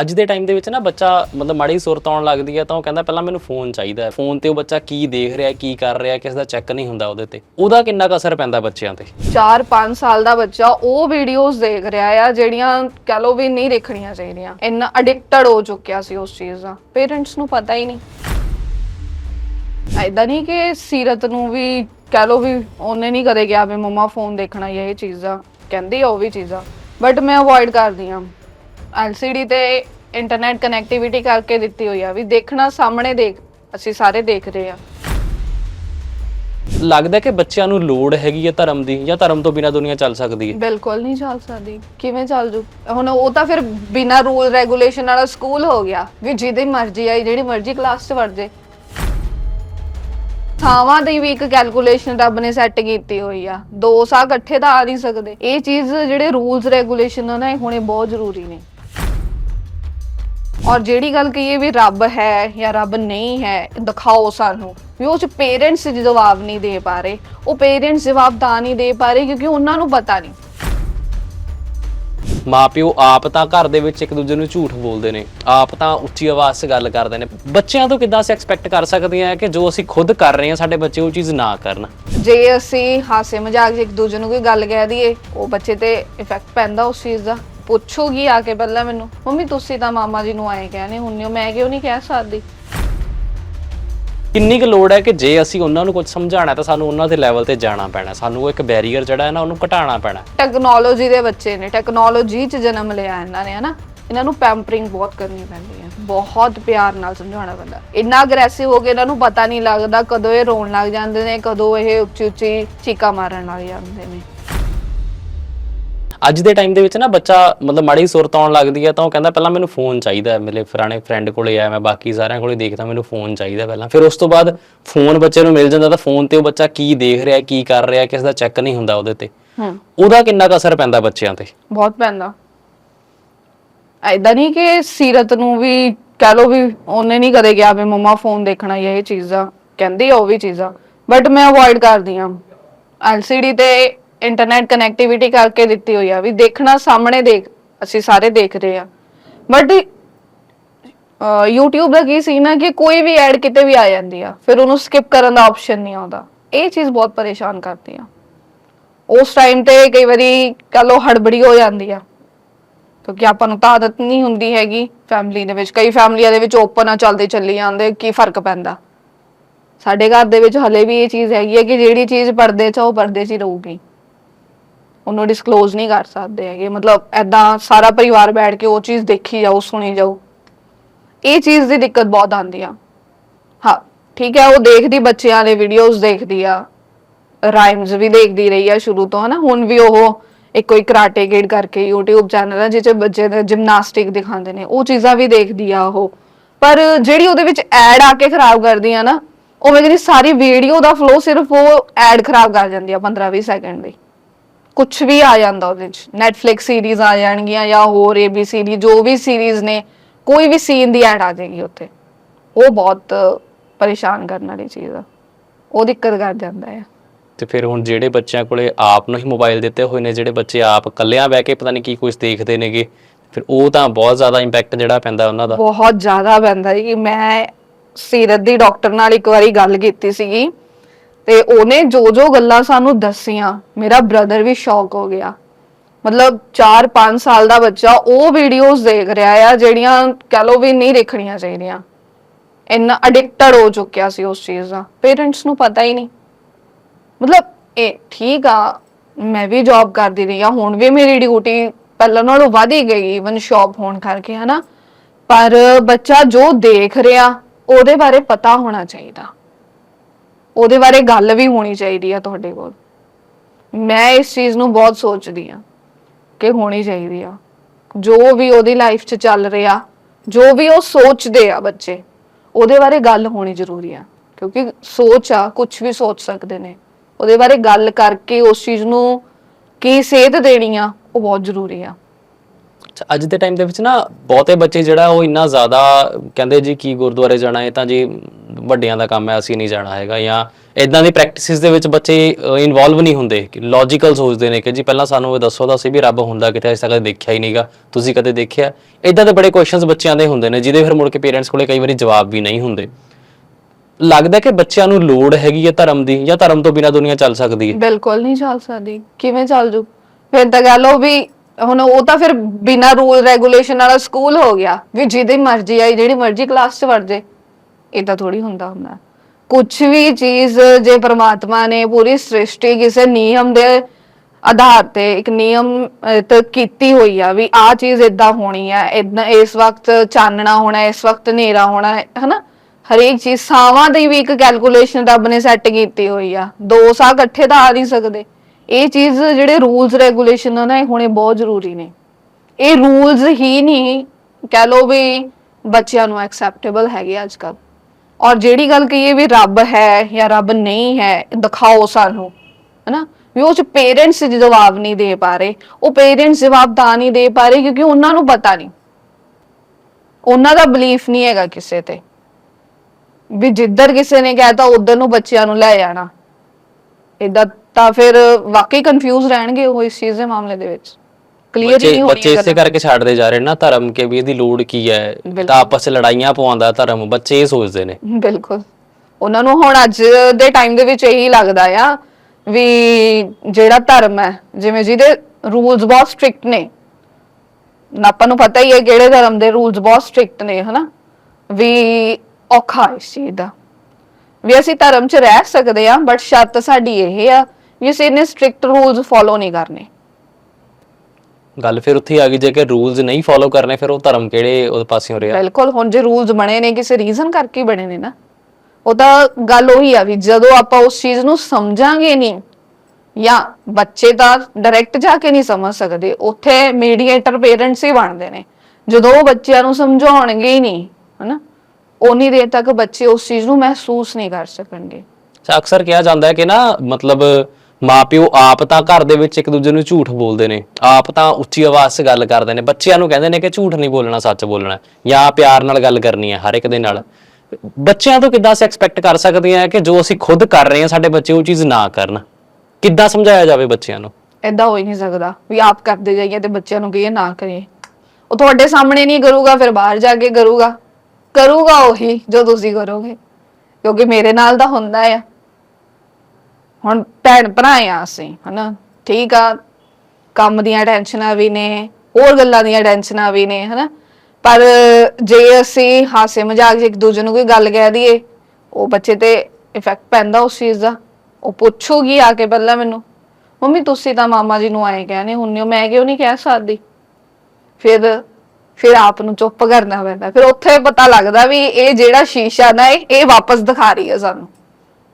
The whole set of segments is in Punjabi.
ਅੱਜ ਦੇ ਟਾਈਮ ਦੇ ਵਿੱਚ ਨਾ ਬੱਚਾ ਮਤਲਬ ਮਾੜੀ ਸੁਰਤ ਆਉਣ ਲੱਗਦੀ ਹੈ ਤਾਂ ਉਹ ਕਹਿੰਦਾ ਪਹਿਲਾਂ ਮੈਨੂੰ ਫੋਨ ਚਾਹੀਦਾ ਹੈ। ਫੋਨ ਤੇ ਉਹ ਬੱਚਾ ਕੀ ਦੇਖ ਰਿਹਾ, ਕੀ ਕਰ ਰਿਹਾ, ਕਿਸ ਦਾ ਚੈੱਕ ਨਹੀਂ ਹੁੰਦਾ ਉਹਦੇ ਤੇ। ਉਹਦਾ ਕਿੰਨਾ ਕੁ ਅਸਰ ਪੈਂਦਾ ਬੱਚਿਆਂ ਤੇ? 4-5 ਸਾਲ ਦਾ ਬੱਚਾ ਉਹ ਵੀਡੀਓਜ਼ ਦੇਖ ਰਿਹਾ ਆ ਜਿਹੜੀਆਂ ਕਹ ਲੋ ਵੀ ਨਹੀਂ ਦੇਖਣੀਆਂ ਚਾਹੀਦੀਆਂ। ਇੰਨਾ ਐਡਿਕਟਡ ਹੋ ਚੁੱਕਿਆ ਸੀ ਉਸ ਚੀਜ਼ ਦਾ। ਪੇਰੈਂਟਸ ਨੂੰ ਪਤਾ ਹੀ ਨਹੀਂ। ਐਦਾਂ ਨਹੀਂ ਕਿ ਸੀਰਤ ਨੂੰ ਵੀ ਕਹ ਲੋ ਵੀ ਉਹਨੇ ਨਹੀਂ ਕਦੇ ਕਿਹਾ ਵੀ ਮਮਾ ਫੋਨ ਦੇਖਣਾ ਇਹ ਚੀਜ਼ਾਂ। ਕਹਿੰਦੀ ਉਹ ਵੀ ਚੀਜ਼ਾਂ। ਬਟ ਮੈਂ ਅਵੋਇਡ ਕਰਦੀ ਆ ਐਲਸੀਡੀ ਤੇ ਇੰਟਰਨੈਟ ਕਨੈਕਟੀਵਿਟੀ ਕਰਕੇ ਦਿੱਤੀ ਹੋਈ ਆ ਵੀ ਦੇਖਣਾ ਸਾਹਮਣੇ ਦੇਖ ਅਸੀਂ ਸਾਰੇ ਦੇਖ ਰਹੇ ਆ। ਲੱਗਦਾ ਕਿ ਬੱਚਿਆਂ ਨੂੰ ਲੋੜ ਹੈਗੀ ਹੈ ਧਰਮ ਦੀ ਜਾਂ ਧਰਮ ਤੋਂ ਬਿਨਾਂ ਦੁਨੀਆ ਚੱਲ ਸਕਦੀ ਹੈ? ਬਿਲਕੁਲ ਨਹੀਂ ਚੱਲ ਸਕਦੀ। ਕਿਵੇਂ ਚੱਲ ਜੂ? ਹੁਣ ਉਹ ਤਾਂ ਫਿਰ ਬਿਨਾ ਰੂਲ ਰੈਗੂਲੇਸ਼ਨ ਵਾਲਾ ਸਕੂਲ ਹੋ ਗਿਆ ਵੀ ਜਿਹਦੀ ਮਰਜ਼ੀ ਆਈ ਜਿਹੜੀ ਮਰਜ਼ੀ ਕਲਾਸ 'ਚ ਵੜ ਜੇ। ਥਾਵਾਂ ਦੀ ਵੀ ਇੱਕ ਕੈਲਕੂਲੇਸ਼ਨ ਰੱਬ ਨੇ ਸੈੱਟ ਕੀਤੀ ਹੋਈ ਆ। ਦੋ ਸਾਹ ਇਕੱਠੇ ਤਾਂ ਆ ਨਹੀਂ ਸਕਦੇ। ਇਹ ਚੀਜ਼ ਜਿਹੜੇ ਰੂਲਸ ਰੈਗੂਲੇਸ਼ਨ ਆ ਨਾ ਇਹ ਹੋਣੇ ਬਹੁਤ ਜ਼ਰੂਰੀ ਨੇ। ਔਰ ਜਿਹੜੀ ਗੱਲ ਕਹੀਏ ਵੀ ਰੱਬ ਹੈ ਜਾਂ ਰੱਬ ਨਹੀਂ ਹੈ ਦਿਖਾਓ ਸਾਨੂੰ। ਵੀ ਉਹ ਚ ਪੇਰੈਂਟਸ ਜਵਾਬ ਨਹੀਂ ਦੇ ਪਾ ਰਹੇ। ਉਹ ਪੇਰੈਂਟਸ ਜਵਾਬ ਤਾਂ ਨਹੀਂ ਦੇ ਪਾ ਰਹੇ ਕਿਉਂਕਿ ਉਹਨਾਂ ਨੂੰ ਪਤਾ ਨਹੀਂ। ਮਾਪਿਓ ਆਪ ਤਾਂ ਘਰ ਦੇ ਵਿੱਚ ਇੱਕ ਦੂਜੇ ਨੂੰ ਝੂਠ ਬੋਲਦੇ ਨੇ। ਆਪ ਤਾਂ ਉੱਚੀ ਆਵਾਜ਼ 'ਚ ਗੱਲ ਕਰਦੇ ਨੇ। ਬੱਚਿਆਂ ਤੋਂ ਕਿੱਦਾਂ ਅਸੀਂ ਐਕਸਪੈਕਟ ਕਰ ਸਕਦੇ ਹਾਂ ਕਿ ਜੋ ਅਸੀਂ ਖੁਦ ਕਰ ਰਹੇ ਹਾਂ ਸਾਡੇ ਬੱਚੇ ਉਹ ਚੀਜ਼ ਨਾ ਕਰਨ? ਜੇ ਅਸੀਂ ਹਾਸੇ ਮਜ਼ਾਕ 'ਚ ਇੱਕ ਦੂਜੇ ਨੂੰ ਕੋਈ ਗੱਲ ਕਹਿ ਦਈਏ ਉਹ ਬੱਚੇ ਤੇ ਇਫੈਕਟ ਪੈਂਦਾ ਉਸ ਚੀਜ਼ ਦਾ। ਪੁੱਛੋਗੀ ਆ ਕੇ ਪਹਿਲਾਂ ਮੈਨੂੰ। ਮੰਮੀ ਤੁਸੀਂ ਤਾਂ ਮਾਮਾ ਜੀ ਨੂੰ ਆਏ ਕਹਿੰਦੇ ਹੁੰਨੇ ਹੋ ਮੈਂ ਕਿਉਂ ਨਹੀਂ ਕਹਿ ਸਕਦੀ? ਕਿੰਨੀ ਕੁ ਲੋੜ ਹੈ ਕਿ ਜੇ ਅਸੀਂ ਉਹਨਾਂ ਨੂੰ ਕੁਝ ਸਮਝਾਉਣਾ ਤਾਂ ਸਾਨੂੰ ਉਹਨਾਂ ਦੇ ਲੈਵਲ ਤੇ ਜਾਣਾ ਪੈਣਾ ਸਾਨੂੰ ਇੱਕ ਬੈਰੀਅਰ ਜਿਹੜਾ ਹੈ ਨਾ ਉਹਨੂੰ ਘਟਾਉਣਾ ਪੈਣਾ ਟੈਕਨੋਲੋਜੀ ਦੇ ਬੱਚੇ ਨੇ ਟੈਕਨੋਲੋਜੀ 'ਚ ਜਨਮ ਲਿਆ ਇਹਨਾਂ ਨੇ ਹਨਾ? ਇਹਨਾਂ ਨੂੰ ਪੈਂਪਰਿੰਗ ਬਹੁਤ ਕਰਨੀ ਪੈਂਦੀ ਹੈ। ਬਹੁਤ ਪਿਆਰ ਨਾਲ ਸਮਝਾਉਣਾ ਪੈਂਦਾ। ਇੰਨਾ ਅਗਰੈਸਿਵ ਹੋ ਕੇ ਇਹਨਾਂ ਨੂੰ ਪਤਾ ਨਹੀਂ ਲੱਗਦਾ ਕਦੋਂ ਇਹ ਰੋਣ ਲੱਗ ਜਾਂਦੇ ਨੇ ਕਦੋਂ ਇਹ ਉੱਚੀ ਉੱਚੀ ਚੀਕਾਂ ਮਾਰਨ ਲੱਗ ਜਾਂਦੇ ਨੇ। ਅੱਜ ਦੇ ਟਾਈਮ ਦੇ ਵਿੱਚ ਨਾ ਬੱਚਾ ਮਤਲਬ ਮਾੜੀ ਸੁਰਤ ਆਉਣ ਲੱਗਦੀ ਹੈ ਤਾਂ ਉਹ ਕਹਿੰਦਾ ਪਹਿਲਾਂ ਮੈਨੂੰ ਫੋਨ ਚਾਹੀਦਾ ਹੈ ਮੇਰੇ ਫਰਾਣੇ ਫਰੈਂਡ ਕੋਲੇ ਆ ਮੈਂ ਬਾਕੀ ਸਾਰਿਆਂ ਕੋਲੇ ਦੇਖਦਾ ਮੈਨੂੰ ਫੋਨ ਚਾਹੀਦਾ ਪਹਿਲਾਂ। ਫਿਰ ਉਸ ਤੋਂ ਬਾਅਦ ਫੋਨ ਬੱਚੇ ਨੂੰ ਮਿਲ ਜਾਂਦਾ ਤਾਂ ਫੋਨ ਤੇ ਉਹ ਬੱਚਾ ਕੀ ਦੇਖ ਰਿਹਾ ਕੀ ਕਰ ਰਿਹਾ ਕਿਸ ਦਾ ਚੈੱਕ ਨਹੀਂ ਹੁੰਦਾ ਉਹਦੇ ਤੇ। ਹੂੰ। ਉਹਦਾ ਕਿੰਨਾ ਕੁ ਅਸਰ ਪੈਂਦਾ ਬੱਚਿਆਂ ਤੇ? ਬਹੁਤ ਪੈਂਦਾ। ਐਦਾਂ ਨਹੀਂ ਕਿ ਸੀਰਤ ਨੂੰ ਵੀ ਕਹ ਲੋ ਵੀ ਉਹਨੇ ਨਹੀਂ ਕਦੇ ਕਿਹਾ ਵੀ ਮਮਾ ਫੋਨ ਦੇਖਣਾ ਇਹ ਚੀਜ਼ਾਂ। ਕਹਿੰਦੀ ਆ ਉਹ ਵੀ ਚੀਜ਼ਾਂ। ਬਟ ਮੈਂ ਅਵੋਇਡ ਕਰਦੀ ਆ ਐਲਸੀਡੀ ਤੇ ਇੰਟਰਨੈਟ ਕਨੈਕਟੀਵਿਟੀ ਕਰਕੇ ਦਿੱਤੀ ਹੋਈ ਆ, ਵੀ ਦੇਖਣਾ ਸਾਹਮਣੇ ਦੇਖ, ਅਸੀਂ ਸਾਰੇ ਦੇਖ ਰਹੇ ਆ। ਬਟ YouTube ਦਾ ਕੀ ਸੀ ਨਾ ਕਿ ਕੋਈ ਵੀ ਐਡ ਕਿਤੇ ਵੀ ਆ ਜਾਂਦੀ ਆ, ਫਿਰ ਉਹਨੂੰ ਸਕਿਪ ਕਰਨ ਦਾ ਆਪਸ਼ਨ ਨਹੀਂ ਆਉਂਦਾ। ਇਹ ਚੀਜ਼ ਬਹੁਤ ਪਰੇਸ਼ਾਨ ਕਰਦੀ ਆ। ਉਸ ਟਾਈਮ ਤੇ ਕਈ ਵਾਰੀ ਕਹ ਲੋ ਹੜਬੜੀ ਹੋ ਜਾਂਦੀ ਆ, ਕਿਉਂਕਿ ਆਪਾਂ ਨੂੰ ਤਾਂ ਆਦਤ ਨਹੀਂ ਹੁੰਦੀ ਹੈਗੀ ਫੈਮਿਲੀ ਦੇ ਵਿੱਚ। ਕਈ ਫੈਮਲੀਆਂ ਦੇ ਵਿੱਚ ਓਪਨ ਆ, ਚੱਲਦੇ ਚੱਲੀ ਜਾਂਦੇ, ਕੀ ਫ਼ਰਕ ਪੈਂਦਾ? ਸਾਡੇ ਘਰ ਦੇ ਵਿੱਚ ਹਲੇ ਵੀ ਇਹ ਚੀਜ਼ ਹੈਗੀ ਹੈ ਕਿ ਜਿਹੜੀ ਚੀਜ਼ ਪਰਦੇ 'ਚ ਉਹ ਪਰਦੇ 'ਚ ਹੀ ਰਹੂਗੀ। ਉਹਨੂੰ ਡਿਸਕਲੋਜ਼ ਨਹੀਂ ਕਰ ਸਕਦੇ ਹੈਗੇ। ਮਤਲਬ ਐਦਾਂ ਸਾਰਾ ਪਰਿਵਾਰ ਬੈਠ ਕੇ ਉਹ ਚੀਜ਼ ਦੇਖੀ ਜਾਓ ਸੁਣੀ ਜਾਓ ਇਹ ਚੀਜ਼ ਦੀ ਦਿੱਕਤ ਬਹੁਤ ਆਉਂਦੀ ਆ। ਹਾਂ, ਠੀਕ ਹੈ, ਉਹ ਦੇਖਦੀ, ਬੱਚਿਆਂ ਦੇ ਵੀਡੀਓਜ਼ ਦੇਖਦੀ ਆ। ਰਾਈਮਸ ਵੀ ਦੇਖਦੀ ਰਹੀ ਆ ਸ਼ੁਰੂ ਤੋਂ, ਹਨਾ। ਹੁਣ ਵੀ ਉਹ ਇੱਕ ਕੋਈ ਕਰਾਟੇ ਕਿਡ ਕਰਕੇ YouTube ਚੈਨਲ ਹੈ ਜਿਹ ਬੱਚੇ ਦੇ ਜਿਮਨਾਸਟਿਕ ਦਿਖਾਉਂਦੇ ਨੇ। ਉਹ ਚੀਜ਼ਾਂ ਵੀ ਦੇਖਦੀ ਆ ਉਹ। ਪਰ ਜਿਹੜੀ ਉਹਦੇ ਵਿੱਚ ਐਡ ਆ ਕੇ ਖਰਾਬ ਕਰਦੀ ਆ ਨਾ ਉਹ ਜਿਹੜੀ ਸਾਰੀ ਵੀਡੀਓ ਦਾ ਫਲੋ ਸਿਰਫ ਉਹ ਐਡ ਖਰਾਬ ਕਰ ਜਾਂਦੀ ਆ 15-20 ਸੈਕਿੰਡ ਦੀ। ਕੁਝ ਵੀ ਆ ਜਾਂਦਾ ਉਹਦੇ ਵਿੱਚ Netflix ਸੀਰੀਜ਼ ਆ ਜਾਣਗੀਆਂ ਜਾਂ ਹੋਰ ABCD ਜੋ ਵੀ ਸੀਰੀਜ਼ ਨੇ ਕੋਈ ਵੀ ਸੀਨ ਦੀ ਐਡ ਆ ਜਾਏਗੀ ਉੱਥੇ। ਉਹ ਬਹੁਤ ਪਰੇਸ਼ਾਨ ਕਰਨ ਵਾਲੀ ਚੀਜ਼ ਆ। ਉਹ ਦਿੱਕਤ ਕਰ ਜਾਂਦਾ ਹੈ ਤੇ ਫਿਰ ਹੁਣ ਜਿਹੜੇ ਬੱਚਿਆਂ ਕੋਲੇ ਆਪ ਨੂੰ ਹੀ ਮੋਬਾਈਲ ਦਿੱਤੇ ਹੋਏ ਨੇ ਜਿਹੜੇ ਬੱਚੇ ਆਪ ਇਕੱਲਿਆਂ ਬਹਿ ਕੇ ਪਤਾ ਨਹੀਂ ਕੀ ਕੁਝ ਦੇਖਦੇ ਨੇਗੇ ਫਿਰ ਉਹ ਤਾਂ ਬਹੁਤ ਜ਼ਿਆਦਾ ਇੰਪੈਕਟ ਜਿਹੜਾ ਪੈਂਦਾ ਉਹਨਾਂ ਦਾ। ਬਹੁਤ ਜ਼ਿਆਦਾ ਪੈਂਦਾ ਕਿ ਮੈਂ ਸੀਰਤ ਦੀ ਡਾਕਟਰ ਨਾਲ ਇੱਕ ਵਾਰੀ ਗੱਲ ਕੀਤੀ ਸੀਗੀ। ਤੇ ਉਹਨੇ ਜੋ ਜੋ ਗੱਲਾਂ ਸਾਨੂੰ ਦੱਸੀਆਂ, ਮੇਰਾ ਬ੍ਰਦਰ ਵੀ ਸ਼ੌਕ ਹੋ ਗਿਆ। ਮਤਲਬ 4-5 ਸਾਲ ਦਾ ਬੱਚਾ, ਉਹ ਵੀਡੀਓਜ਼ ਦੇਖ ਰਿਹਾ ਆ, ਜਿਹੜੀਆਂ ਕਹ ਲੋ ਵੀ ਨਹੀਂ ਦੇਖਣੀਆਂ ਚਾਹੀਦੀਆਂ। ਇੰਨਾ ਐਡਿਕਟਡ ਹੋ ਚੁੱਕਿਆ ਸੀ ਉਸ ਚੀਜ਼ ਦਾ। ਪੇਰੈਂਟਸ ਨੂੰ ਪਤਾ ਹੀ ਨਹੀਂ। ਮਤਲਬ ਇਹ ਠੀਕ ਆ, ਮੈਂ ਵੀ ਜੌਬ ਕਰਦੀ ਰਹੀ ਆ, ਹੁਣ ਵੀ ਮੇਰੀ ਡਿਊਟੀ ਪਹਿਲਾਂ ਨਾਲੋਂ ਵਧ ਹੀ ਗਈ ਇਵਨ ਸ਼ੌਪ ਹੋਣ ਕਰਕੇ, ਹਨਾ। ਪਰ ਬੱਚਾ ਜੋ ਦੇਖ ਰਿਹਾ, ਉਹਦੇ ਬਾਰੇ ਪਤਾ ਹੋਣਾ ਚਾਹੀਦਾ। ਉਹਦੇ ਬਾਰੇ ਗੱਲ ਵੀ ਹੋਣੀ ਚਾਹੀਦੀ ਆ ਤੁਹਾਡੇ ਕੋਲ। ਮੈਂ ਇਸ ਚੀਜ਼ ਨੂੰ ਬਹੁਤ ਸੋਚਦੀ ਆ ਕਿ ਹੋਣੀ ਚਾਹੀਦੀ ਆ। ਜੋ ਵੀ ਉਹਦੀ ਲਾਈਫ 'ਚ ਚੱਲ ਰਿਹਾ, ਜੋ ਵੀ ਉਹ ਸੋਚਦੇ ਆ ਬੱਚੇ, ਉਹਦੇ ਬਾਰੇ ਗੱਲ ਹੋਣੀ ਜ਼ਰੂਰੀ ਆ। ਕਿਉਂਕਿ ਸੋਚ ਆ ਕੁਝ ਵੀ ਸੋਚ ਸਕਦੇ ਨੇ। ਉਹਦੇ ਬਾਰੇ ਗੱਲ ਕਰਕੇ ਉਸ ਚੀਜ਼ ਨੂੰ ਕੀ ਸੇਧ ਦੇਣੀ ਆ, ਉਹ ਬਹੁਤ ਜ਼ਰੂਰੀ ਆ। ਅੱਜ ਦੇ ਟਾਈਮ ਦੇ ਵਿੱਚ ਨਾ ਬਹੁਤੇ ਬੱਚੇ ਜਿਹੜਾ ਉਹ ਇੰਨਾ ਜ਼ਿਆਦਾ ਕਹਿੰਦੇ ਜੀ ਕੀ ਗੁਰਦੁਆਰੇ ਜਾਣਾ ਹੈ ਤਾਂ ਜੀ ਵੱਡਿਆਂ ਦਾ ਕੰਮ ਹੈ, ਅਸੀਂ ਨਹੀਂ ਜਾਣਾ ਹੈਗਾ ਜਾਂ ਇਦਾਂ ਦੀ ਪ੍ਰੈਕਟਿਸਿਸ ਦੇ ਵਿੱਚ ਬੱਚੇ ਇਨਵੋਲਵ ਨਹੀਂ ਹੁੰਦੇ। ਲੌਜੀਕਲ ਸੋਚਦੇ ਨੇ ਕਿ ਜੀ ਪਹਿਲਾਂ ਸਾਨੂੰ ਇਹ ਦੱਸੋ, ਤਾਂ ਅਸੀਂ ਵੀ ਰੱਬ ਹੁੰਦਾ ਕਿਤੇ, ਅਸੀਂ ਕਦੇ ਦੇਖਿਆ ਹੀ ਨਹੀਂਗਾ ਤੁਸੀਂ ਕਦੇ ਦੇਖਿਆ? ਇਦਾਂ ਦੇ ਬੜੇ ਕੁਐਸਚਨਸ ਬੱਚਿਆਂ ਦੇ ਹੁੰਦੇ ਨੇ, ਜਿਹਦੇ ਫਿਰ ਮੁੜ ਕੇ ਪੇਰੈਂਟਸ ਕੋਲੇ ਕਈ ਵਾਰੀ ਜਵਾਬ ਵੀ ਨਹੀਂ ਹੁੰਦੇ। ਲੱਗਦਾ ਕਿ ਬੱਚਿਆਂ ਨੂੰ ਲੋੜ ਹੈਗੀ ਹੈ ਧਰਮ ਦੀ, ਜਾਂ ਧਰਮ ਤੋਂ ਬਿਨਾਂ ਦੁਨੀਆ ਚੱਲ ਸਕਦੀ ਹੈ। ਬਿਲਕੁਲ ਨਹੀਂ ਚੱਲ ਸਕਦੀ। ਕਿਵੇਂ ਚੱਲ ਜੂ? ਫਿਰ ਤਾਂ ਗੱਲ ਉਹ ਵੀ, ਹੁਣ ਉਹ ਤਾਂ ਫਿਰ ਬਿਨਾ ਰੂਲ ਰੈਗੂਲੇਸ਼ਨ ਵਾਲਾ ਸਕੂਲ ਹੋ ਗਿਆ। ਵੀ ਜਿਹਦੀ ਮਰਜ਼ੀ ਆਈ, ਜਿਹੜੀ ਮਰਜ਼ੀ ਕਲਾਸ 'ਚ ਵੜ ਜੇ। ਇਦਾਂ ਥੋੜੀ ਹੁੰਦਾ ਹੁੰਦਾ। ਕੁਝ ਵੀ ਚੀਜ਼ ਜੇ ਪ੍ਰਮਾਤਮਾ ਨੇ ਪੂਰੀ ਸ੍ਰਿਸ਼ਟੀ ਕਿਸੇ ਨਿਯਮ ਦੇ ਆਧਾਰ ਤੇ ਇੱਕ ਨਿਯਮ ਤੇ ਕੀਤੀ ਹੋਈ ਆ ਵੀ ਆ ਚੀਜ਼ ਇਦਾਂ ਹੋਣੀ ਹੈ ਇਦਾਂ ਇਸ ਵਕਤ ਚਾਨਣਾ ਹੋਣਾ, ਇਸ ਵਕਤ ਹਨੇਰਾ ਹੋਣਾ, ਹਨਾ? ਹਰੇਕ ਚੀਜ਼ ਸਾਵਾਂ ਦੀ ਵੀ ਇੱਕ ਕੈਲਕੂਲੇਸ਼ਨ ਰੱਬ ਨੇ ਸੈੱਟ ਕੀਤੀ ਹੋਈ ਆ। ਦੋ ਸਾਹ ਇਕੱਠੇ ਤਾਂ ਆ ਨਹੀਂ ਸਕਦੇ। ਇਹ ਚੀਜ਼ ਜਿਹੜੇ ਰੂਲਸ ਰੈਗੂਲੇਸ਼ਨ ਆ ਨਾ, ਇਹ ਹੋਣੇ ਬਹੁਤ ਜ਼ਰੂਰੀ ਨੇ। ਇਹ ਰੂਲਸ ਹੀ ਨਹੀਂ, ਕਹਿ ਲੋ ਵੀ ਬੱਚਿਆਂ ਨੂੰ ਐਕਸੈਪਟੇਬਲ ਹੈਗੇ ਅੱਜ ਕੱਲ੍ਹ। ਔਰ ਜਿਹੜੀ ਗੱਲ ਕਹੀਏ ਵੀ ਰੱਬ ਹੈ ਜਾਂ ਰੱਬ ਨਹੀਂ ਹੈ, ਦਿਖਾਓ ਸਾਨੂੰ, ਹਨਾ? ਵੀ ਉਹ ਚ ਪੇਰੈਂਟਸ ਜਵਾਬ ਨਹੀਂ ਦੇ ਪਾ ਰਹੇ, ਉਹ ਪੇਰੈਂਟਸ ਜਵਾਬ ਤਾਂ ਨਹੀਂ ਦੇ ਪਾ ਰਹੇ ਕਿਉਂਕਿ ਉਹਨਾਂ ਨੂੰ ਪਤਾ ਨਹੀਂ। ਉਹਨਾਂ ਦਾ ਬਲੀਫ ਨਹੀਂ ਹੈਗਾ ਕਿਸੇ ਤੇ। ਵੀ ਜਿੱਧਰ ਕਿਸੇ ਨੇ ਕਹਿਤਾ ਉਧਰ ਨੂੰ ਬੱਚਿਆਂ ਨੂੰ ਲੈ ਜਾਣਾ। ਇਦਾਂ ਤਾਂ ਫਿਰ ਵਾਕਈ ਕਨਫਿਊਜ਼ ਰਹਿਣਗੇ ਉਹ ਇਸ ਚੀਜ਼ ਦੇ ਮਾਮਲੇ ਦੇ ਵਿੱਚ। ਕਲੀਅਰ ਹੀ ਬੱਚੇ ਨਹੀਂ ਬੱਚੇ ਇਸੇ ਕਰਕੇ ਛੱਡਦੇ ਜਾ ਰਹੇ ਨੇ ਨਾ ਧਰਮ ਕੇ ਵੀ ਇਹਦੀ ਲੋੜ ਕੀ ਹੈ। ਤਾਂ ਆਪਸ ਚ ਲੜਾਈਆਂ ਪਵਾਉਂਦਾ ਧਰਮ ਬੱਚੇ ਇਹ ਸੋਚਦੇ ਨੇ। ਬਿਲਕੁਲ। ਉਹਨਾਂ ਨੂੰ ਹੁਣ ਅੱਜ ਦੇ ਟਾਈਮ ਦੇ ਵਿੱਚ ਇਹੀ ਲੱਗਦਾ ਆ ਵੀ ਜਿਹੜਾ ਧਰਮ ਹੈ ਜਿਵੇਂ ਜਿਹਦੇ ਰੂਲਸ ਬਹੁਤ ਸਟ੍ਰਿਕਟ ਨੇ। ਨਾ ਆਪਾਂ ਨੂੰ ਪਤਾ ਹੀ ਹੈ ਕਿਹੜੇ ਧਰਮ ਦੇ ਰੂਲਸ ਬਹੁਤ ਸਟ੍ਰਿਕਟ ਨੇ ਹਨਾ? ਵੀ ਔਖਾ ਇਸ ਚੀਜ਼ ਦਾ। ਵੀ ਅਸੀਂ ਧਰਮ 'ਚ ਰਹਿ ਸਕਦੇ ਆ ਬਟ ਸ਼ਰਤ ਸਾਡੀ ਇਹ ਆ ਵੀ ਅਸੀਂ ਇਹਨੇ ਸਟ੍ਰਿਕਟ ਰੂਲਸ ਫੋਲੋ ਨਹੀਂ ਕਰਨੇ। ਗੱਲ ਫਿਰ ਉੱਥੇ ਆ ਗਈ ਜੇ ਕਿ ਰੂਲਸ ਨਹੀਂ ਫੋਲੋ ਕਰਨੇ ਫਿਰ ਉਹ ਧਰਮ ਕਿਹੜੇ ਉਹਦੇ ਪਾਸਿਓਂ ਰਿਹਾ? ਬਿਲਕੁਲ ਹੁਣ ਜੇ ਰੂਲਸ ਬਣੇ ਨੇ ਕਿਸੇ ਰੀਜ਼ਨ ਕਰਕੇ ਹੀ ਬਣੇ ਨੇ ਨਾ ਉਹ ਤਾਂ ਗੱਲ ਉਹੀ ਆ ਵੀ ਜਦੋਂ ਆਪਾਂ ਉਸ ਚੀਜ਼ ਨੂੰ ਸਮਝਾਂਗੇ ਨਹੀਂ ਜਾਂ ਬੱਚੇ ਤਾਂ ਡਾਇਰੈਕਟ ਜਾ ਕੇ ਨਹੀਂ ਸਮਝ ਸਕਦੇ ਉੱਥੇ ਮੀਡੀਏਟਰ ਪੇਰੈਂਟਸ ਹੀ ਬਣਦੇ ਨੇ ਜਦੋਂ ਉਹ ਬੱਚਿਆਂ ਨੂੰ ਸਮਝਾਉਣਗੇ ਹੀ ਨਹੀਂ ਹਨਾ ਉਨੀ ਦੇਰ ਤੱਕ ਬੱਚੇ ਉਸ ਚੀਜ਼ ਨੂੰ ਮਹਿਸੂਸ ਨਹੀਂ ਕਰ ਸਕਣਗੇ। ਅੱਛਾ, ਅਕਸਰ ਕਿਹਾ ਜਾਂਦਾ ਹੈ ਕਿ ਨਾ ਮਤਲਬ ਮਾਪਿਓ ਆਪ ਤਾਂ ਘਰ ਦੇ ਵਿੱਚ ਇੱਕ ਦੂਜੇ ਨੂੰ ਝੂਠ ਬੋਲਦੇ ਨੇ। ਆਪ ਤਾਂ ਉੱਚੀ ਆਵਾਜ਼ 'ਚ ਗੱਲ ਕਰਦੇ ਨੇ। ਬੱਚਿਆਂ ਨੂੰ ਕਹਿੰਦੇ ਨੇ ਕਿ ਝੂਠ ਨਹੀਂ ਬੋਲਣਾ, ਸੱਚ ਬੋਲਣਾ ਜਾਂ ਪਿਆਰ ਨਾਲ ਗੱਲ ਕਰਨੀ ਹੈ ਹਰ ਇੱਕ ਦੇ ਨਾਲ। ਬੱਚਿਆਂ ਤੋਂ ਕਿੱਦਾਂ ਅਸੀਂ ਐਕਸਪੈਕਟ ਕਰ ਸਕਦੇ ਹਾਂ ਕਿ ਜੋ ਅਸੀਂ ਖੁਦ ਕਰ ਰਹੇ ਹਾਂ, ਸਾਡੇ ਬੱਚੇ ਉਹ ਚੀਜ਼ ਨਾ ਕਰਨ? ਕਿੱਦਾਂ ਸਮਝਾਇਆ ਜਾਵੇ ਬੱਚਿਆਂ ਨੂੰ? ਏਦਾਂ ਹੋ ਹੀ ਨਹੀਂ ਸਕਦਾ ਵੀ ਆਪ ਕਰਦੇ ਜਾਈਏ ਤੇ ਬੱਚਿਆਂ ਨੂੰ ਕਹੀਏ ਨਾ ਕਰੀਏ। ਉਹ ਤੁਹਾਡੇ ਸਾਹਮਣੇ ਨਹੀਂ ਕਰੂਗਾ, ਫਿਰ ਬਾਹਰ ਜਾ ਕੇ ਕਰੂਗਾ। ਕਰੂਗਾ ਉਹੀ ਜੋ ਤੁਸੀਂ ਕਰੋਗੇ। ਕਿਉਂਕਿ ਮੇਰੇ ਨਾਲ ਤਾਂ ਹੁੰਦਾ ਆ। ਹੁਣ ਭੈਣ ਭਰਾ ਆ ਅਸੀਂ, ਹਨਾ? ਠੀਕ ਆ, ਕੰਮ ਦੀਆਂ ਟੈਨਸ਼ਨਾਂ ਵੀ ਨੇ, ਹੋਰ ਗੱਲਾਂ ਦੀਆਂ ਟੈਨਸ਼ਨਾਂ ਵੀ ਨੇ, ਹਨਾ? ਪਰ ਜੇ ਅਸੀਂ ਹਾਸੇ ਮਜ਼ਾਕ 'ਚ ਇੱਕ ਦੂਜੇ ਨੂੰ ਕੋਈ ਗੱਲ ਕਹਿ ਦਈਏ, ਉਹ ਬੱਚੇ ਤੇ ਇਫੈਕਟ ਪੈਂਦਾ ਉਸ ਚੀਜ਼ ਦਾ। ਉਹ ਪੁੱਛੂਗੀ ਆ ਕੇ ਪਹਿਲਾਂ ਮੈਨੂੰ, ਮੰਮੀ, ਤੁਸੀਂ ਤਾਂ ਮਾਮਾ ਜੀ ਨੂੰ ਆਏ ਕਹਿੰਦੇ ਹੁੰਨੇ ਹੋ, ਮੈਂ ਕਿਉਂ ਨਹੀਂ ਕਹਿ ਸਕਦੀ? ਫਿਰ ਫਿਰ ਆਪ ਨੂੰ ਚੁੱਪ ਕਰਨਾ ਪੈਂਦਾ। ਫਿਰ ਉੱਥੇ ਪਤਾ ਲੱਗਦਾ ਵੀ ਇਹ ਜਿਹੜਾ ਸ਼ੀਸ਼ਾ ਨਾ, ਇਹ ਵਾਪਸ ਦਿਖਾ ਰਹੀ ਹੈ ਸਾਨੂੰ।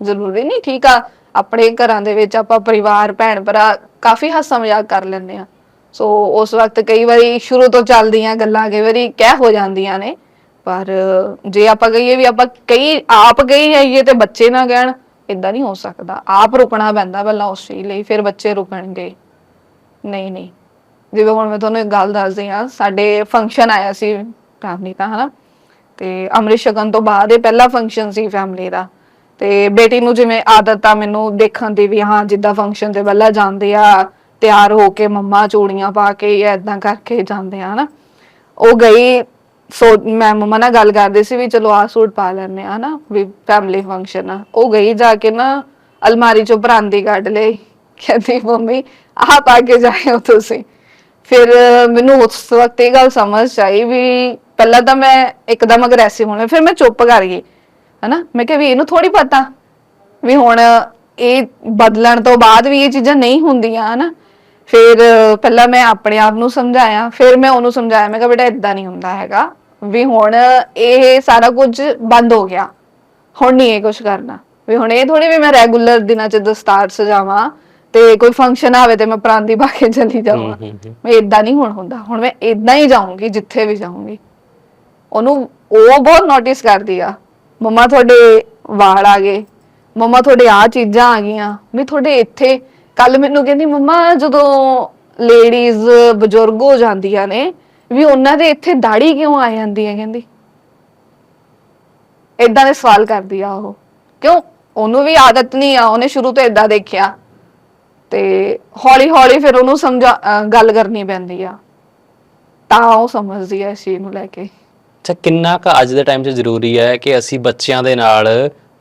ਜ਼ਰੂਰੀ ਨਹੀਂ, ਠੀਕ ਆ? ਆਪਣੇ ਘਰਾਂ ਦੇ ਵਿੱਚ ਆਪਾਂ ਪਰਿਵਾਰ, ਭੈਣ, ਭਰਾ ਕਾਫੀ ਹਾਸਾ ਮਜ਼ਾਕ ਕਰ ਲੈਂਦੇ ਆ ਸੋ ਉਸ ਵਕਤ ਕਈ ਵਾਰੀ ਸ਼ੁਰੂ ਤੋਂ ਚੱਲਦੀਆਂ ਗੱਲਾਂ ਕਈ ਵਾਰੀ ਕਹਿ ਹੋ ਜਾਂਦੀਆਂ ਨੇ, ਪਰ ਜੇ ਆਪਾਂ ਕਹੀਏ ਵੀ ਆਪਾਂ ਕਈ, ਆਪ ਕਹੀ ਜਾਈਏ ਤੇ ਬੱਚੇ ਨਾ ਕਹਿਣ ਇਦਾਂ ਨਹੀਂ ਹੋ ਸਕਦਾ। ਆਪ ਰੁਕਣਾ ਪੈਂਦਾ ਪਹਿਲਾਂ ਉਸ ਚੀਜ਼ ਲਈ, ਫਿਰ ਬੱਚੇ ਰੁਕਣਗੇ। ਨਹੀਂ ਨਹੀਂ। ਜਿਵੇਂ ਹੁਣ ਮੈਂ ਤੁਹਾਨੂੰ ਇੱਕ ਗੱਲ ਦੱਸਦੀ ਆ ਸਾਡੇ ਫੰਕਸ਼ਨ ਆਇਆ ਸੀ ਫੈਮਿਲੀ ਦਾ, ਹਨਾ? ਤੇ ਅੰਮ੍ਰਿਤ ਛਕਣ ਤੋਂ ਬਾਅਦ ਇਹ ਪਹਿਲਾ ਫੰਕਸ਼ਨ ਸੀ ਫੈਮਿਲੀ ਦਾ। ਤੇ ਬੇਟੀ ਨੂੰ ਜਿਵੇਂ ਆਦਤ ਆ ਮੈਨੂੰ ਦੇਖਣ ਦੀ ਵੀ, ਹਾਂ, ਜਿੱਦਾਂ ਫੰਕਸ਼ਨ ਤੇ ਪਹਿਲਾਂ ਜਾਂਦੇ ਆ, ਤਿਆਰ ਹੋ ਕੇ ਮੰਮਾ ਚੂੜੀਆਂ ਪਾ ਕੇ ਜਾਂ ਕਰਕੇ ਜਾਂਦੇ ਆ, ਹਨਾ। ਉਹ ਗਈ, ਸੋ ਮੈਂ ਮੰਮਾ ਨਾਲ ਗੱਲ ਕਰਦੇ ਸੀ ਵੀ ਚਲੋ ਆਹ ਸੂਟ ਪਾ ਲੈਣੇ ਆ, ਹਨਾ, ਵੀ ਫੈਮਿਲੀ ਫੰਕਸ਼ਨ ਆ। ਉਹ ਗਈ ਜਾ ਕੇ ਨਾ ਅਲਮਾਰੀ ਚੋਂ ਪਰਾਂਦੀ ਕੱਢ ਲਈ। ਕਹਿੰਦੀ, ਮੰਮੀ, ਆਹ ਪਾ ਕੇ ਜਾਇਓ ਤੁਸੀਂ। ਫਿਰ ਮੈਨੂੰ ਉਸ ਵਕਤ ਇਹ ਗੱਲ ਸਮਝ ਆਈ ਵੀ ਪਹਿਲਾਂ ਤਾਂ ਮੈਂ ਇੱਕਦਮ ਅਗਰੈਸਿਵ ਹੋਣਾ ਫਿਰ ਮੈਂ ਚੁੱਪ ਕਰ ਗਈ। ਹਨਾ? ਮੈਂ ਕਿਹਾ ਵੀ ਇਹਨੂੰ ਥੋੜੀ ਪਤਾ ਵੀ ਹੁਣ ਇਹ ਬਦਲਣ ਤੋਂ ਬਾਅਦ ਵੀ ਇਹ ਚੀਜ਼ਾਂ ਨਹੀਂ ਹੁੰਦੀਆਂ ਹਨਾ? ਫਿਰ ਪਹਿਲਾਂ ਮੈਂ ਆਪਣੇ ਆਪ ਨੂੰ ਸਮਝਾਇਆ ਫਿਰ ਮੈਂ ਉਹਨੂੰ ਸਮਝਾਇਆ। ਮੈਂ ਕਿਹਾ ਬੇਟਾ ਇਦਾਂ ਨਹੀਂ ਹੁੰਦਾ ਹੈਗਾ ਵੀ ਹੁਣ ਇਹ ਸਾਰਾ ਕੁਝ ਬੰਦ ਹੋ ਗਿਆ। ਹੁਣ ਨਹੀਂ ਇਹ ਕੁਝ ਕਰਨਾ। ਵੀ ਹੁਣ ਇਹ ਥੋੜੀ ਵੀ ਮੈਂ ਰੈਗੂਲਰ ਦਿਨਾਂ ਚ ਦਸਤਾਰ ਸਜਾਵਾਂ ਤੇ ਕੋਈ ਫੰਕਸ਼ਨ ਆਵੇ ਤੇ ਮੈਂ ਪਰਾਂਦੀ ਪਾ ਕੇ ਚਲੀ ਜਾਵਾਂ। ਮੈਂ ਇਦਾਂ ਨਹੀਂ ਹੁਣ ਹੁੰਦਾ। ਹੁਣ ਮੈਂ ਇਦਾਂ ਹੀ ਜਾਊਂਗੀ ਜਿੱਥੇ ਵੀ ਜਾਊਂਗੀ। ਉਹਨੂੰ ਉਹ ਬਹੁਤ ਨੋਟਿਸ ਕਰਦੀ ਆ। ਮੰਮਾ ਤੁਹਾਡੇ ਵਾਲ ਆ ਗਏ। ਮੰਮਾ ਤੁਹਾਡੇ ਆ ਚੀਜ਼ਾਂ ਆ ਗਈਆਂ। ਵੀ ਤੁਹਾਡੇ ਇੱਥੇ ਕੱਲ ਮੈਨੂੰ ਕਹਿੰਦੀ, ਮੰਮਾ ਜਦੋਂ ਲੇਡੀਜ਼ ਬਜ਼ੁਰਗ ਹੋ ਜਾਂਦੀਆਂ ਨੇ, ਵੀ ਉਹਨਾਂ ਦੇ ਇੱਥੇ ਦਾੜੀ ਕਿਉਂ ਆ ਜਾਂਦੀ ਹੈ ਕਹਿੰਦੀ। ਇਦਾਂ ਦੇ ਸਵਾਲ ਕਰਦੀ ਆ ਉਹ। ਕਿਉਂ? ਉਹਨੂੰ ਵੀ ਆਦਤ ਨਹੀਂ ਆ, ਉਹਨੇ ਸ਼ੁਰੂ ਤੋਂ ਇਦਾਂ ਦੇਖਿਆ। ਤੇ ਹੌਲੀ ਹੌਲੀ ਫਿਰ ਉਹਨੂੰ ਸਮਝਾ ਗੱਲ ਕਰਨੀ ਪੈਂਦੀ ਆ। ਤਾਂ ਉਹ ਸਮਝਦੀ ਆ ਇਸ ਚੀਜ਼ ਨੂੰ ਲੈ ਕੇ। ਅੱਛਾ ਕਿੰਨਾ ਕੁ ਅੱਜ ਦੇ ਟਾਈਮ 'ਚ ਜ਼ਰੂਰੀ ਹੈ ਕਿ ਅਸੀਂ ਬੱਚਿਆਂ ਦੇ ਨਾਲ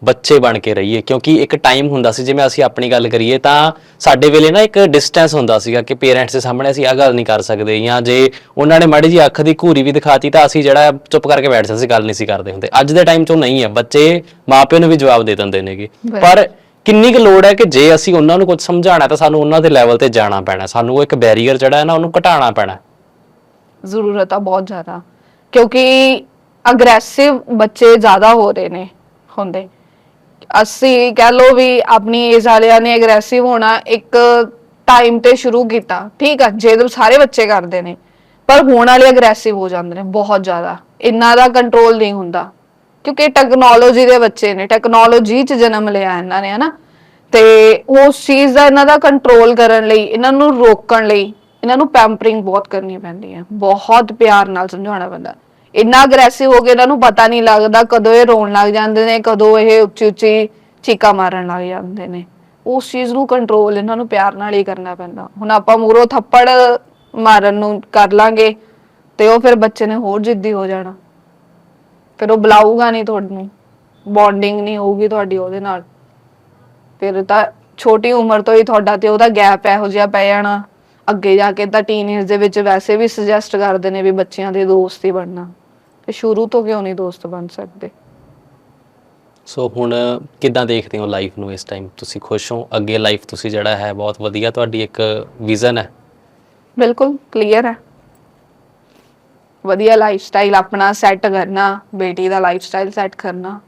ਬੱਚੇ ਬਣ ਕੇ ਰਹੀਏ? ਕਿਉਂਕਿ ਇੱਕ ਟਾਈਮ ਹੁੰਦਾ ਸੀ ਜਿਵੇਂ ਅਸੀਂ ਆਪਣੀ ਗੱਲ ਕਰੀਏ ਤਾਂ ਸਾਡੇ ਵੇਲੇ ਨਾ ਇੱਕ ਡਿਸਟੈਂਸ ਹੁੰਦਾ ਸੀਗਾ ਕਿ ਪੇਰੈਂਟਸ ਦੇ ਸਾਹਮਣੇ ਅਸੀਂ ਆ ਗੱਲ ਨਹੀਂ ਕਰ ਸਕਦੇ ਜਾਂ ਜੇ ਉਹਨਾਂ ਨੇ ਮਾੜੀ ਜੀ ਅੱਖ ਦੀ ਘੂਰੀ ਵੀ ਦਿਖਾਤੀ ਤਾਂ ਅਸੀਂ ਜਿਹੜਾ ਚੁੱਪ ਕਰਕੇ ਬੈਠ ਜਾਂਦੇ ਸੀ ਗੱਲ ਨਹੀਂ ਸੀ ਕਰਦੇ ਹੁੰਦੇ। ਅੱਜ ਦੇ ਟਾਈਮ 'ਚ ਉਹ ਨਹੀਂ ਹੈ ਬੱਚੇ ਮਾਪਿਆਂ ਨੂੰ ਵੀ ਜਵਾਬ ਦੇ ਦਿੰਦੇ ਨੇਗੇ। ਪਰ ਕਿੰਨੀ ਕੁ ਲੋੜ ਹੈ ਕਿ ਜੇ ਅਸੀਂ ਉਹਨਾਂ ਨੂੰ ਕੁਝ ਸਮਝਾਉਣਾ ਤਾਂ ਸਾਨੂੰ ਉਹਨਾਂ ਦੇ ਲੈਵਲ ਤੇ ਜਾਣਾ ਪੈਣਾ ਸਾਨੂੰ ਉਹ ਇੱਕ ਬੈਰੀਅਰ ਜਿਹੜਾ ਹੈ ਨਾ ਉਹਨੂੰ ਘਟਾਉਣਾ ਪੈਣਾ ਜ਼ਰੂਰਤ ਆ ਬਹੁਤ ਜ਼ਿਆਦਾ। ਕਿਉਂਕਿ ਅਗਰੈਸਿਵ ਬੱਚੇ ਜ਼ਿਆਦਾ ਹੋ ਰਹੇ ਨੇ ਹੁੰਦੇ। ਅਸੀਂ ਕਹਿ ਲੋ ਵੀ ਆਪਣੀ ਏਜ ਵਾਲਿਆਂ ਨੇ ਅਗਰੈਸਿਵ ਹੋਣਾ ਇੱਕ ਟਾਈਮ ਤੇ ਸ਼ੁਰੂ ਕੀਤਾ, ਠੀਕ ਆ, ਜੇ ਤਾਂ ਸਾਰੇ ਬੱਚੇ ਕਰਦੇ ਨੇ, ਪਰ ਹੋਣ ਵਾਲੇ ਅਗਰੈਸਿਵ ਹੋ ਜਾਂਦੇ ਨੇ ਬਹੁਤ ਜ਼ਿਆਦਾ, ਇੰਨਾ ਦਾ ਕੰਟਰੋਲ ਨਹੀਂ ਹੁੰਦਾ। ਕਿਉਂਕਿ ਟੈਕਨੋਲੋਜੀ ਦੇ ਬੱਚੇ ਨੇ ਟੈਕਨੋਲੋਜੀ 'ਚ ਜਨਮ ਲਿਆ ਇਹਨਾਂ ਨੇ, ਹਨਾ। ਤੇ ਉਸ ਚੀਜ਼ ਦਾ ਇਹਨਾਂ ਦਾ ਕੰਟਰੋਲ ਕਰਨ ਲਈ, ਇਹਨਾਂ ਨੂੰ ਰੋਕਣ ਲਈ ਇਹਨਾਂ ਨੂੰ ਪੈਂਪਰਿੰਗ ਬਹੁਤ ਕਰਨੀ ਪੈਂਦੀ ਹੈ। ਬਹੁਤ ਪਿਆਰ ਨਾਲ ਸਮਝਾਉਣਾ ਪੈਂਦਾ। ਇੰਨਾ ਅਗਰੈਸਿਵ ਹੋ ਕੇ ਇਹਨਾਂ ਨੂੰ ਪਤਾ ਨਹੀਂ ਲੱਗਦਾ ਕਦੋਂ ਇਹ ਰੋਣ ਲੱਗ ਜਾਂਦੇ ਨੇ, ਕਦੋਂ ਇਹ ਉੱਚੀ ਉੱਚੀ ਚੀਕਾਂ ਮਾਰਨ ਲੱਗ ਜਾਂਦੇ ਨੇ। ਉਸ ਚੀਜ਼ ਨੂੰ ਕੰਟਰੋਲ ਇਹਨਾਂ ਨੂੰ ਪਿਆਰ ਨਾਲ ਹੀ ਕਰਨਾ ਪੈਂਦਾ। ਹੁਣ ਆਪਾਂ ਮੂਰੋ ਥੱਪੜ ਮਾਰਨ ਨੂੰ ਕਰ ਲਾਂਗੇ ਤੇ ਉਹ ਫਿਰ ਬੱਚੇ ਨੇ ਹੋਰ ਜਿੱਦੀ ਹੋ ਜਾਣਾ। ਫਿਰ ਉਹ ਬੁਲਾਊਗਾ ਨਹੀਂ ਤੁਹਾਨੂੰ ਬੌਂਡਿੰਗ ਨਹੀਂ ਹੋਊਗੀ ਤੁਹਾਡੀ ਉਹਦੇ ਨਾਲ। ਫਿਰ ਤਾਂ ਛੋਟੀ ਉਮਰ ਤੋਂ ਹੀ ਤੁਹਾਡਾ ਤੇ ਉਹਦਾ ਗੈਪ ਇਹੋ ਜਿਹਾ ਪੈ ਜਾਣਾ। ਅੱਗੇ ਜਾ ਕੇ ਤਾਂ ਟੀਨੇਜ ਦੇ ਵਿੱਚ ਵੈਸੇ ਵੀ ਸੁਜੈਸਟ ਕਰਦੇ ਨੇ ਵੀ ਬੱਚਿਆਂ ਦੇ ਦੋਸਤ ਹੀ ਬਣਨਾ। ਤੇ ਸ਼ੁਰੂ ਤੋਂ ਕਿਉਂ ਨਹੀਂ ਦੋਸਤ ਬਣ ਸਕਦੇ? ਸੋ ਹੁਣ ਕਿੱਦਾਂ ਦੇਖਦੇ ਹੋ ਲਾਈਫ ਨੂੰ ਇਸ ਟਾਈਮ ਤੁਸੀਂ ਖੁਸ਼ ਹੋ? ਅੱਗੇ ਲਾਈਫ ਤੁਸੀਂ ਜਿਹੜਾ ਹੈ ਬਹੁਤ ਵਧੀਆ ਤੁਹਾਡੀ ਇੱਕ ਵਿਜ਼ਨ ਹੈ। ਬਿਲਕੁਲ ਕਲੀਅਰ ਹੈ। ਵਧੀਆ ਲਾਈਫ ਸਟਾਈਲ ਆਪਣਾ ਸੈੱਟ ਕਰਨਾ ਬੇਟੀ ਦਾ ਲਾਈਫ ਸਟਾਈਲ ਸੈੱਟ ਕਰਨਾ।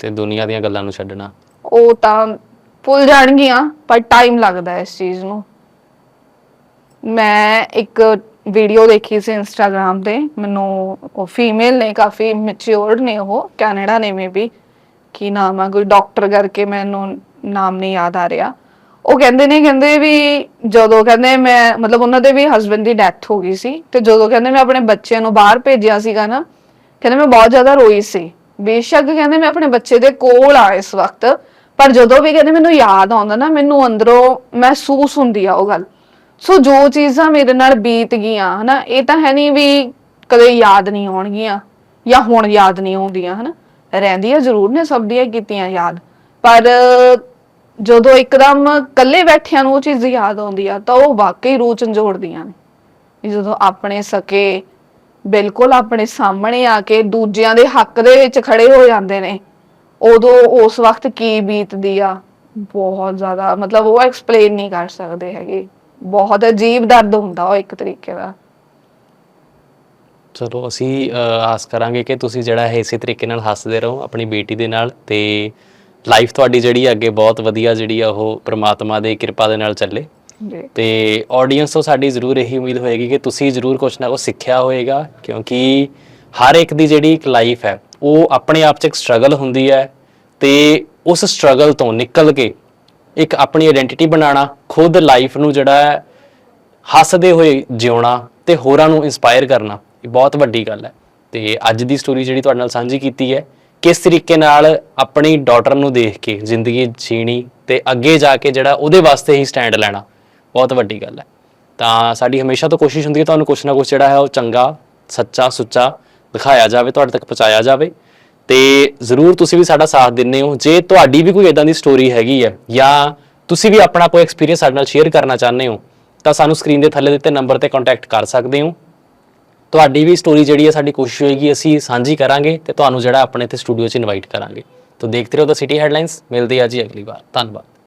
ਤੇ ਦੁਨੀਆ ਦੀਆਂ ਗੱਲਾਂ ਨੂੰ ਛੱਡਣਾ। ਉਹ ਤਾਂ ਭੁੱਲ ਜਾਣਗੀਆਂ ਪਰ ਟਾਈਮ ਲੱਗਦਾ ਹੈ ਇਸ ਚੀਜ਼ ਨੂੰ। ਮੈਂ ਇੱਕ ਵੀਡੀਓ ਦੇਖੀ ਸੀ ਇੰਸਟਾਗ੍ਰam ਤੇ। ਮੈਨੂੰ ਉਹ ਫੀਮੇਲ ਨੇ ਕਾਫੀ ਮੈਚੁਰਡ ਨੇ ਉਹ ਕੈਨੇਡਾ ਨੇ ਮੇ ਕੀ ਨਾਮ ਆ, ਕੋਈ ਡਾਕਟਰ ਕਰਕੇ ਮੈਨੂੰ ਨਾਮ ਨਹੀਂ ਯਾਦ ਆ ਰਿਹਾ। ਉਹ ਕਹਿੰਦੇ ਨੇ, ਕਹਿੰਦੇ ਵੀ ਜਦੋਂ ਕਹਿੰਦੇ ਮੈਂ, ਮਤਲਬ ਉਹਨਾਂ ਦੇ ਵੀ ਹਸਬੰਡ ਦੀ ਡੈਥ ਹੋ ਗਈ ਸੀ। ਤੇ ਜਦੋਂ ਕਹਿੰਦੇ ਮੈਂ ਆਪਣੇ ਬੱਚਿਆਂ ਨੂੰ ਬਾਹਰ ਭੇਜਿਆ ਸੀਗਾ ਨਾ, ਕਹਿੰਦੇ ਮੈਂ ਬਹੁਤ ਜ਼ਿਆਦਾ ਰੋਈ ਸੀ। ਬੇਸ਼ੱਕ ਕਹਿੰਦੇ ਮੈਂ ਆਪਣੇ ਬੱਚੇ ਦੇ ਕੋਲ ਆ ਇਸ ਵਕਤ, ਪਰ ਜਦੋਂ ਵੀ ਕਹਿੰਦੇ ਮੈਨੂੰ ਯਾਦ ਆਉਂਦਾ ਨਾ, ਮੈਨੂੰ ਅੰਦਰੋਂ ਮਹਿਸੂਸ ਹੁੰਦੀ ਆ ਉਹ ਗੱਲ। ਸੋ ਜੋ ਚੀਜ਼ਾਂ ਮੇਰੇ ਨਾਲ ਬੀਤ ਗਈਆਂ, ਹਨਾ, ਇਹ ਤਾਂ ਹੈ ਨਹੀਂ ਵੀ ਕਦੇ ਯਾਦ ਨਹੀਂ ਆਉਣਗੀਆਂ ਜਾਂ ਹੁਣ ਯਾਦ ਨਹੀਂ ਆਉਂਦੀਆਂ, ਹਨਾ। ਰਹਿੰਦੀਆਂ ਜ਼ਰੂਰ ਨੇ, ਸਭ ਦੀਆਂ ਕੀਤੀਆਂ ਯਾਦ। ਪਰ ਜਦੋਂ ਇੱਕਦਮ ਇਕੱਲੇ ਬੈਠਿਆਂ ਨੂੰ ਉਹ ਚੀਜ਼ ਯਾਦ ਆਉਂਦੀ ਆ, ਤਾਂ ਉਹ ਵਾਕਈ ਰੂਹ ਝੰਜੋੜਦੀਆਂ ਨੇ। ਜਦੋਂ ਆਪਣੇ ਸਕੇ, ਬਿਲਕੁਲ ਆਪਣੇ ਸਾਹਮਣੇ ਆ ਕੇ ਦੂਜਿਆਂ ਦੇ ਹੱਕ ਦੇ ਵਿੱਚ ਖੜੇ ਹੋ ਜਾਂਦੇ ਨੇ, ਉਦੋਂ ਉਸ ਵਕਤ ਕੀ ਬੀਤਦੀ ਆ, ਬਹੁਤ ਜ਼ਿਆਦਾ, ਮਤਲਬ ਉਹ ਐਕਸਪਲੇਨ ਨਹੀਂ ਕਰ ਸਕਦੇ ਹੈਗੇ। ਬਹੁਤ ਅਜੀਬ ਦਰਦ ਹੁੰਦਾ ਉਹ ਇੱਕ ਤਰੀਕੇ ਦਾ। ਚਲੋ ਅਸੀਂ ਆਸ ਕਰਾਂਗੇ ਕਿ ਤੁਸੀਂ ਜਿਹੜਾ ਹੈ ਇਸੇ ਤਰੀਕੇ ਨਾਲ ਹੱਸਦੇ ਰਹੋ ਆਪਣੀ ਬੇਟੀ ਦੇ ਨਾਲ ਤੇ ਲਾਈਫ ਤੁਹਾਡੀ ਜਿਹੜੀ ਹੈ ਅੱਗੇ ਬਹੁਤ ਵਧੀਆ ਜਿਹੜੀ ਆ ਉਹ ਪ੍ਰਮਾਤਮਾ ਦੇ ਕਿਰਪਾ ਦੇ ਨਾਲ ਚੱਲੇ। ਜੀ। ਤੇ ਆਡੀਅנס ਤੋਂ ਸਾਡੀ ਜ਼ਰੂਰ ਇਹੀ ਉਮੀਦ ਹੋਏਗੀ ਕਿ ਤੁਸੀਂ ਜ਼ਰੂਰ ਕੁਝ ਨਾ ਕੁਝ ਸਿੱਖਿਆ ਹੋਏਗਾ ਕਿਉਂਕਿ ਹਰ ਇੱਕ ਦੀ ਜਿਹੜੀ ਇੱਕ ਲਾਈਫ ਹੈ ਉਹ ਆਪਣੇ ਆਪ 'ਚ ਇੱਕ ਸਟਰਗਲ ਹੁੰਦੀ ਹੈ ਤੇ ਉਸ ਸਟਰਗਲ ਤੋਂ ਨਿਕਲ ਕੇ ਇੱਕ ਆਪਣੀ ਆਇਡੈਂਟੀਟੀ ਬਣਾਉਣਾ, ਖੁਦ ਲਾਈਫ ਨੂੰ ਜਿਹੜਾ ਹੈ, ਹੱਸਦੇ ਹੋਏ ਜਿਉਣਾ ਤੇ ਹੋਰਾਂ ਨੂੰ ਇਨਸਪਾਇਰ ਕਰਨਾ, ਇਹ ਬਹੁਤ ਵੱਡੀ ਗੱਲ ਹੈ। ਤੇ ਅੱਜ ਦੀ ਸਟੋਰੀ ਜਿਹੜੀ ਤੁਹਾਡੇ ਨਾਲ ਸਾਂਝੀ ਕੀਤੀ ਹੈ, ਕਿਸ ਤਰੀਕੇ ਨਾਲ ਆਪਣੀ ਡਾਟਰ ਨੂੰ ਦੇਖ ਕੇ ਜ਼ਿੰਦਗੀ ਜੀਣੀ ਤੇ ਅੱਗੇ ਜਾ ਕੇ ਜਿਹੜਾ ਉਹਦੇ ਵਾਸਤੇ ਹੀ ਸਟੈਂਡ ਲੈਣਾ, ਬਹੁਤ ਵੱਡੀ ਗੱਲ ਹੈ। ਤਾਂ ਸਾਡੀ ਹਮੇਸ਼ਾ ਤੋਂ ਕੋਸ਼ਿਸ਼ ਹੁੰਦੀ ਹੈ ਤੁਹਾਨੂੰ ਕੁਛ ਨਾ ਕੁਛ ਜਿਹੜਾ ਹੈ ਉਹ ਚੰਗਾ, ਸੱਚਾ ਸੁੱਚਾ ਦਿਖਾਇਆ ਜਾਵੇ, ਤੁਹਾਡੇ ਤੱਕ ਪਹੁੰਚਾਇਆ ਜਾਵੇ। ਤੇ ਜ਼ਰੂਰ ਤੁਸੀਂ ਵੀ ਸਾਡਾ ਸਾਥ ਦਿੰਦੇ ਹੋ। ਜੇ ਤੁਹਾਡੀ ਵੀ ਕੋਈ ਇਦਾਂ ਦੀ ਸਟੋਰੀ ਹੈਗੀ ਹੈ ਜਾਂ ਤੁਸੀਂ ਵੀ ਆਪਣਾ ਕੋਈ ਐਕਸਪੀਰੀਅੰਸ ਸਾਡੇ ਨਾਲ ਸ਼ੇਅਰ ਕਰਨਾ ਚਾਹੁੰਦੇ ਹੋ, ਤਾਂ ਸਾਨੂੰ ਸਕਰੀਨ ਦੇ ਥੱਲੇ ਦਿੱਤੇ ਨੰਬਰ ਤੇ ਕੰਟੈਕਟ ਕਰ ਸਕਦੇ ਹੋ। ਤੁਹਾਡੀ ਵੀ ਸਟੋਰੀ ਜਿਹੜੀ ਹੈ ਸਾਡੀ ਕੋਸ਼ਿਸ਼ ਹੋਏਗੀ, ਅਸੀਂ ਸਾਂਝੀ ਕਰਾਂਗੇ ਤੇ ਤੁਹਾਨੂੰ ਜਿਹੜਾ ਆਪਣੇ ਇੱਥੇ ਸਟੂਡੀਓ 'ਚ ਇਨਵਾਈਟ ਕਰਾਂਗੇ। ਤਾਂ ਦੇਖਦੇ ਰਹੋ ਦਾ ਸਿਟੀ ਹੈਡਲਾਈਨਸ ਮਿਲਦੇ ਆ ਜੀ ਅਗਲੀ ਵਾਰ। ਧੰਨਵਾਦ।